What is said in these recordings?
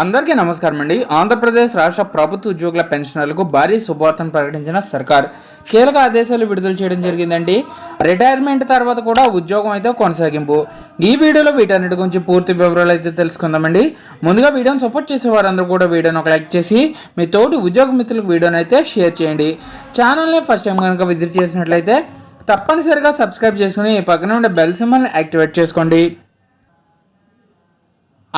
అందరికీ నమస్కారం అండి. ఆంధ్రప్రదేశ్ రాష్ట్ర ప్రభుత్వ ఉద్యోగుల పెన్షనర్లకు భారీ శుభార్తను ప్రకటించిన సర్కార్. కీలక ఆదేశాలు విడుదల చేయడం జరిగిందండి. రిటైర్మెంట్ తర్వాత కూడా ఉద్యోగం అయితే కొనసాగింపు. ఈ వీడియోలో వీటన్నిటి గురించి పూర్తి వివరాలు అయితే తెలుసుకుందామండి. ముందుగా వీడియోని సపోర్ట్ చేసే వారందరూ కూడా వీడియోని ఒక లైక్ చేసి మీ తోటి ఉద్యోగ మిత్రులకు వీడియోని అయితే షేర్ చేయండి. ఛానల్ని ఫస్ట్ టైం కనుక విజిట్ చేసినట్లయితే తప్పనిసరిగా సబ్స్క్రైబ్ చేసుకుని పక్కన ఉండే బెల్ సింబల్ని యాక్టివేట్ చేసుకోండి.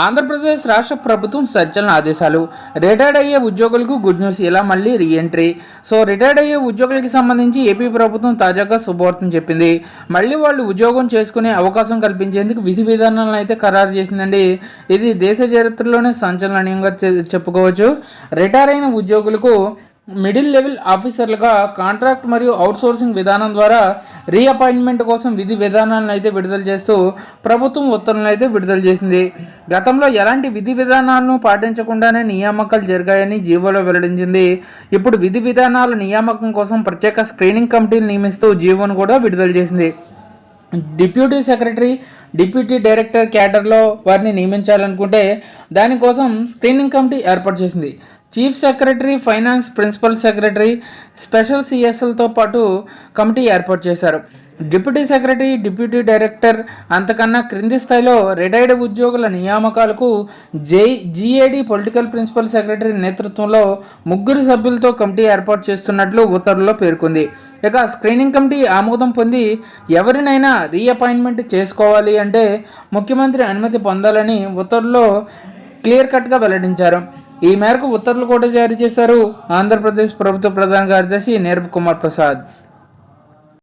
ఆంధ్రప్రదేశ్ రాష్ట్ర ప్రభుత్వం సంచలన ఆదేశాలు. రిటైర్డ్ అయ్యే ఉద్యోగులకు గుడ్ న్యూస్ ఇలా మళ్ళీ రీఎంట్రీ. సో రిటైర్డ్ అయ్యే ఉద్యోగులకి సంబంధించి ఏపీ ప్రభుత్వం తాజాగా శుభవార్తను చెప్పింది. మళ్ళీ వాళ్ళు ఉద్యోగం చేసుకునే అవకాశం కల్పించేందుకు విధి విధానాలను అయితే ఖరారు చేసిందండి. ఇది దేశ చరిత్రలోనే సంచలనీయంగా చెప్పుకోవచ్చు. రిటైర్ అయిన ఉద్యోగులకు మిడిల్ లెవెల్ ఆఫీసర్లుగా కాంట్రాక్ట్ మరియు అవుట్సోర్సింగ్ విధానం ద్వారా రీఅపాయింట్మెంట్ కోసం విధి విధానాలను అయితే విడుదల చేస్తూ ప్రభుత్వం ఉత్తర్వులను అయితే విడుదల చేసింది. గతంలో ఎలాంటి విధి విధానాలను పాటించకుండానే నియామకాలు జరిగాయని జీవోలో వెల్లడించింది. ఇప్పుడు విధి విధానాల నియామకం కోసం ప్రత్యేక స్క్రీనింగ్ కమిటీని నియమిస్తూ జీవోను కూడా విడుదల చేసింది. డిప్యూటీ సెక్రటరీ డిప్యూటీ డైరెక్టర్ క్యాడర్లో వారిని నియమించాలనుకుంటే దానికోసం స్క్రీనింగ్ కమిటీ ఏర్పాటు చేసింది. Chief secretary finance principal secretary special సిఎస్ఎల్తో పాటు కమిటీ ఏర్పాటు చేశారు. డిప్యూటీ సెక్రటరీ డిప్యూటీ డైరెక్టర్ అంతకన్నా క్రింది స్థాయిలో రిటైర్డ్ ఉద్యోగుల నియామకాలకు జై జీఏడి పొలిటికల్ ప్రిన్సిపల్ సెక్రటరీ నేతృత్వంలో ముగ్గురు సభ్యులతో కమిటీ ఏర్పాటు చేస్తున్నట్లు ఉత్తర్వుల్లో పేర్కొంది. ఇక స్క్రీనింగ్ కమిటీ ఆమోదం పొంది ఎవరినైనా రీఅపాయింట్మెంట్ చేసుకోవాలి అంటే ముఖ్యమంత్రి అనుమతి పొందాలని ఉత్తర్వుల్లో క్లియర్ కట్గా వెల్లడించారు. ఈ మేరకు ఉత్తర్వులు కూడా జారీ చేశారు. ఆంధ్రప్రదేశ్ ప్రభుత్వ ప్రధాన కార్యదర్శి నీరబ్ కుమార్ ప్రసాద్.